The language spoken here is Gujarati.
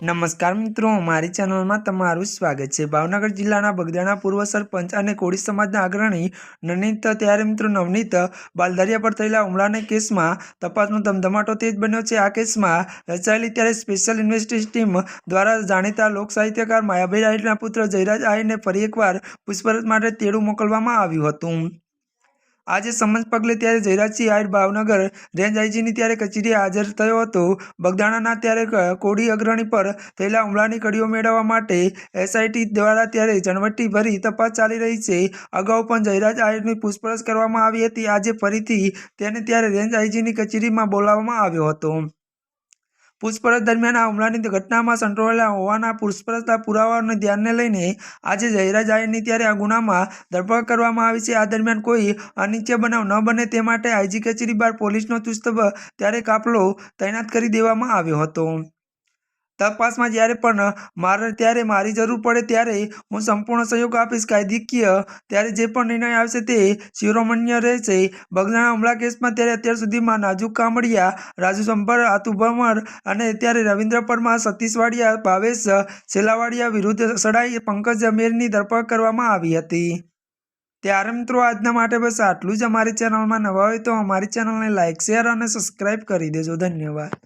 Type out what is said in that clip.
નમસ્કાર મિત્રો, મારી ચેનલમાં તમારું સ્વાગત છે. ભાવનગર જિલ્લાના બગદાણા પૂર્વ સરપંચ અને કોળી સમાજના અગ્રણી નવનીત ત્યારે મિત્રો નવનીત બાલદરિયા પર થયેલા હુમલાના કેસમાં તપાસનો ધમધમાટો તેજ બન્યો છે. આ કેસમાં રચાયેલી ત્યારે સ્પેશિયલ ઇન્વેસ્ટિગેશન ટીમ દ્વારા જાણીતા લોક સાહિત્યકાર માયાભાઈ આહિરના પુત્ર જયરાજ આહિરને ફરી એકવાર પૂછપરછ માટે તેડું મોકલવામાં આવ્યું હતું. આજે સમજ પગલે ત્યારે જયરાજસિંહ આઈડ ભાવનગર રેન્જ આઈજીની ત્યારે કચેરીએ હાજર થયો હતો. બગદાણાના ત્યારે કોડી અગ્રણી પર થયેલા હુમલાની કડીઓ મેળવવા માટે એસઆઈટી દ્વારા ત્યારે ઝણવટીભરી તપાસ ચાલી રહી છે. અગાઉ પણ જયરાજ આહિરની પૂછપરછ કરવામાં આવી હતી. આજે ફરીથી તેને ત્યારે રેન્જ આઈજીની કચેરીમાં બોલાવવામાં આવ્યો હતો. પૂછપરછ દરમિયાન આ હુમલાની ઘટનામાં સંડોવાયેલા હોવાના પૂછપરછના પુરાવાઓને ધ્યાને લઈને આજે જયરાજ જાહેરની ત્યારે આ ગુનામાં ધરપકડ કરવામાં આવી છે. આ દરમિયાન કોઈ અનિચ્છનીય બનાવ ન બને તે માટે આઈજી કચેરી બહાર પોલીસનો ચુસ્ત ત્યારે કાફલો તૈનાત કરી દેવામાં આવ્યો હતો. તપાસમાં જ્યારે પણ મારે ત્યારે મારી જરૂર પડે ત્યારે હું સંપૂર્ણ સહયોગ આપીશ. કાયદેકીય ત્યારે જે પણ નિર્ણય આવશે તે શિરોમણ્ય રહેશે. બગલાના હુમલા કેસમાં ત્યારે અત્યાર સુધીમાં નાજુક કામડિયા, રાજુ સંભર, આતુ ભમર અને ત્યારે રવિન્દ્ર પરમાર, સતીશ વાડિયા, ભાવેશ સેલાવાડિયા વિરુદ્ધ સડાઈ પંકજ અમેરની ધરપકડ કરવામાં આવી હતી. ત્યારે મિત્રો આજના માટે બસ આટલું જ. અમારી ચેનલમાં નવા હોય તો અમારી ચેનલને લાઇક શેર અને સબસ્ક્રાઈબ કરી દેજો. ધન્યવાદ.